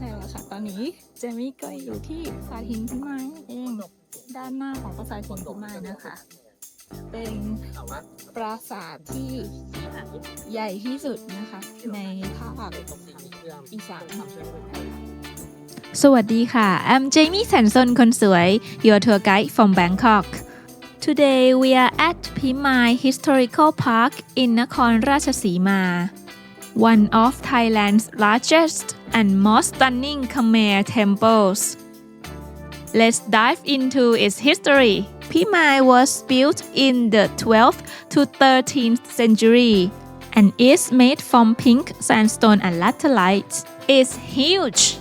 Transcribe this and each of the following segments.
ใช่แล้วค่ะ ตอนนี้เจมี่ก็อยู่ที่ปราสาทหินพิมายเอง ด้านหน้าของปราสาทหินพิมายนะคะ เป็นปราสาทที่ใหญ่ที่สุดนะคะ ในภาคอีสานสวัสดีค่ะ I'm Jamie Sanson คนสวย your tour guide from Bangkok Today we are at Pimai Historical Park in Nakhon Ratchasima one of Thailand's largest and most stunning Khmer temples Let's dive into its history. Pimai was built in the 12th to 13th century and is made from pink sandstone and laterite. It's huge.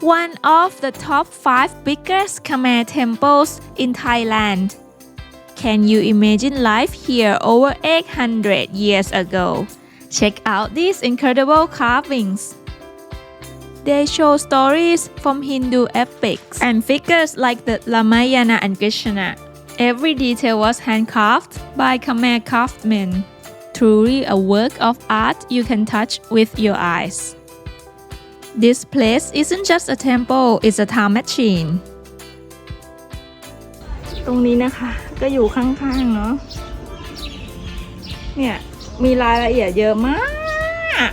One of the top 5 biggest Khmer temples in Thailand. Can you imagine life here over 800 years ago? Check out these incredible carvings. They show stories from Hindu epics and figures like the Ramayana and Krishna. Every detail was handcarved by Khmer craftsmen. Truly a work of art you can touch with your eyes. This place isn't just a temple, it's a time machine. ตรงนี้นะคะ ก็อยู่ข้างๆเนาะ เนี่ย มีรายละเอียดเยอะมาก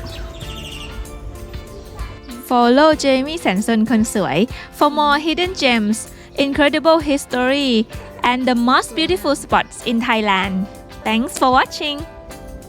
Follow Jamie Sanson คนสวย for more hidden gems, incredible history, and the most beautiful spots in Thailand. Thanks for watching!